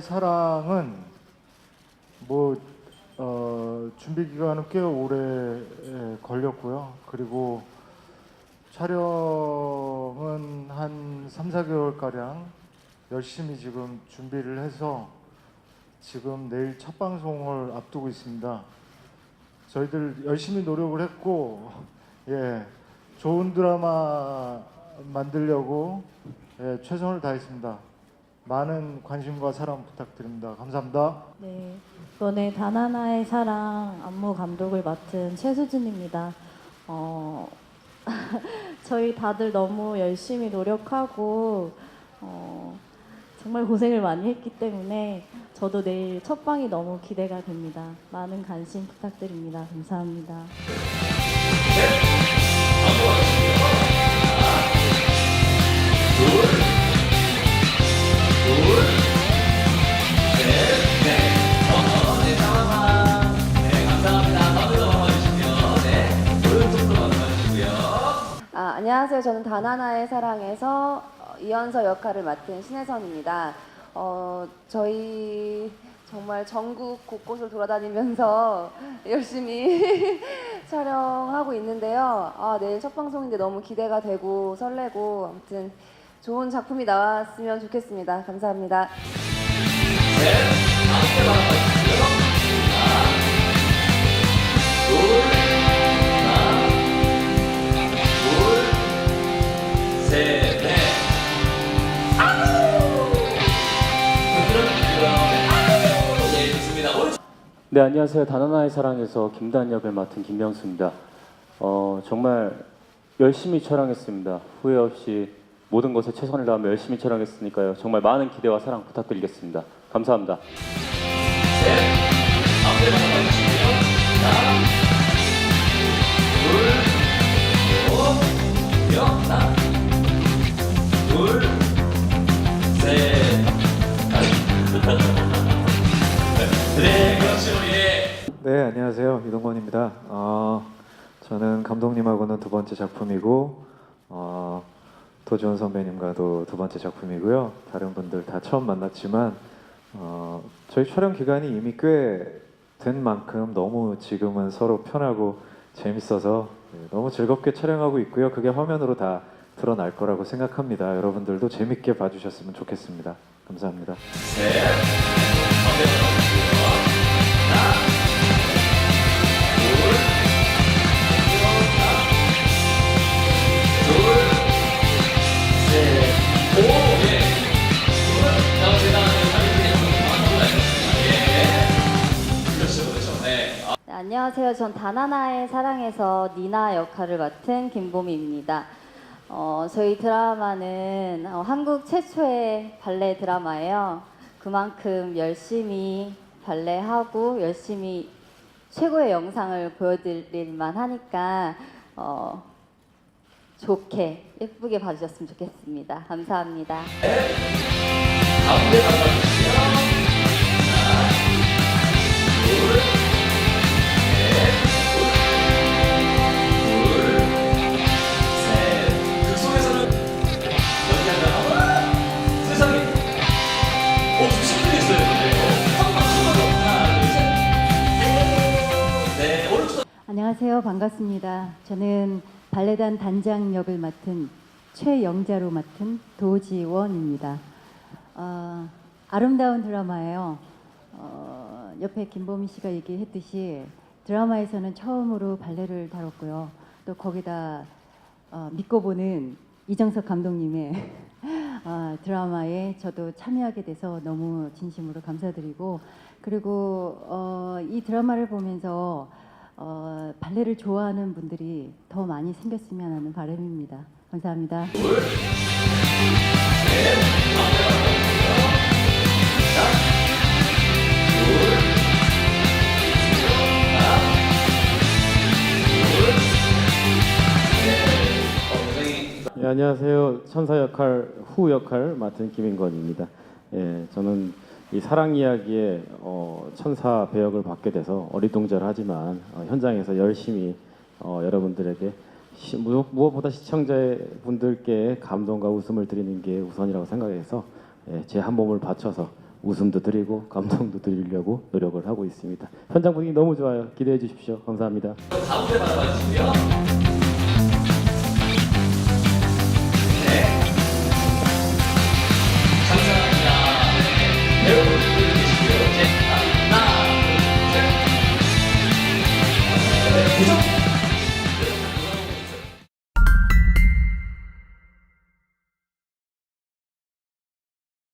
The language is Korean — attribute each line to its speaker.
Speaker 1: 사랑은 뭐 어, 준비 기간은 꽤 오래 에, 걸렸고요. 그리고 촬영은 한 3, 4개월 가량 열심히 지금 준비를 해서 지금 내일 첫 방송을 앞두고 있습니다. 저희들 열심히 노력을 했고 예 좋은 드라마 만들려고 예, 최선을 다했습니다. 많은 관심과 사랑 부탁드립니다. 감사합니다.
Speaker 2: 네, 이번에 다나나의 사랑 안무 감독을 맡은 최수진입니다. 어, 저희 다들 너무 열심히 노력하고 어, 정말 고생을 많이 했기 때문에 저도 내일 첫 방이 너무 기대가 됩니다. 많은 관심 부탁드립니다. 감사합니다.
Speaker 3: 아, 안녕하세요. 저는 다나나의 사랑에서 어, 이현서 역할을 맡은 신혜선입니다. 어, 저희 정말 전국 곳곳을 돌아다니면서 열심히 촬영하고 있는데요. 아, 내일 첫 방송인데 너무 기대가 되고 설레고 아무튼 좋은 작품이 나왔으면 좋겠습니다. 감사합니다.
Speaker 4: 네, 안녕하세요. 다나나의 사랑에서 김단 역을 맡은 김명수입니다. 어, 정말 열심히 촬영했습니다. 후회 없이 모든 것에 최선을 다하며 열심히 촬영했으니까요. 정말 많은 기대와 사랑 부탁드리겠습니다. 감사합니다.
Speaker 5: 네, 안녕하세요. 이동건입니다. 어, 저는 감독님하고는 두 번째 작품이고 어, 도지원 선배님과도 두 번째 작품이고요. 다른 분들 다 처음 만났지만 어, 저희 촬영 기간이 이미 꽤 된 만큼 너무 지금은 서로 편하고 재밌어서 네, 너무 즐겁게 촬영하고 있고요. 그게 화면으로 다 드러날 거라고 생각합니다. 여러분들도 재밌게 봐주셨으면 좋겠습니다. 감사합니다.
Speaker 2: 네, 안녕하세요. 전 다나나의 사랑에서 니나 역할을 맡은 김보미입니다. 어, 저희 드라마는 어, 한국 최초의 발레 드라마예요. 그만큼 열심히 발레하고 열심히 최고의 영상을 보여드릴 만 하니까 어, 좋게 예쁘게 봐주셨으면 좋겠습니다. 감사합니다.
Speaker 6: 안녕하세요. 반갑습니다. 저는 발레단 단장 역을 맡은 최영자로 맡은 도지원입니다. 어, 아름다운 드라마예요. 어, 옆에 김보미 씨가 얘기했듯이 드라마에서는 처음으로 발레를 다뤘고요. 또 거기다 어, 믿고 보는 이정석 감독님의 아, 드라마에 저도 참여하게 돼서 너무 진심으로 감사드리고 그리고 어, 이 드라마를 보면서 어, 발레를 좋아하는 분들이 더 많이 생겼으면 하는 바람입니다. 감사합니다.
Speaker 7: 예, 안녕하세요. 천사 역할 후 역할 맡은 김인건입니다. 예, 저는 이 사랑 이야기의 어, 천사 배역을 맡게 돼서 어리둥절하지만 어, 현장에서 열심히 어, 여러분들에게 시, 무, 무엇보다 시청자 분들께 감동과 웃음을 드리는 게 우선이라고 생각해서 예, 제한 몸을 바쳐서 웃음도 드리고 감동도 드리려고 노력을 하고 있습니다. 현장 분위기 너무 좋아요. 기대해 주십시오. 감사합니다.
Speaker 2: 가운데 바라봐 주시고요. 그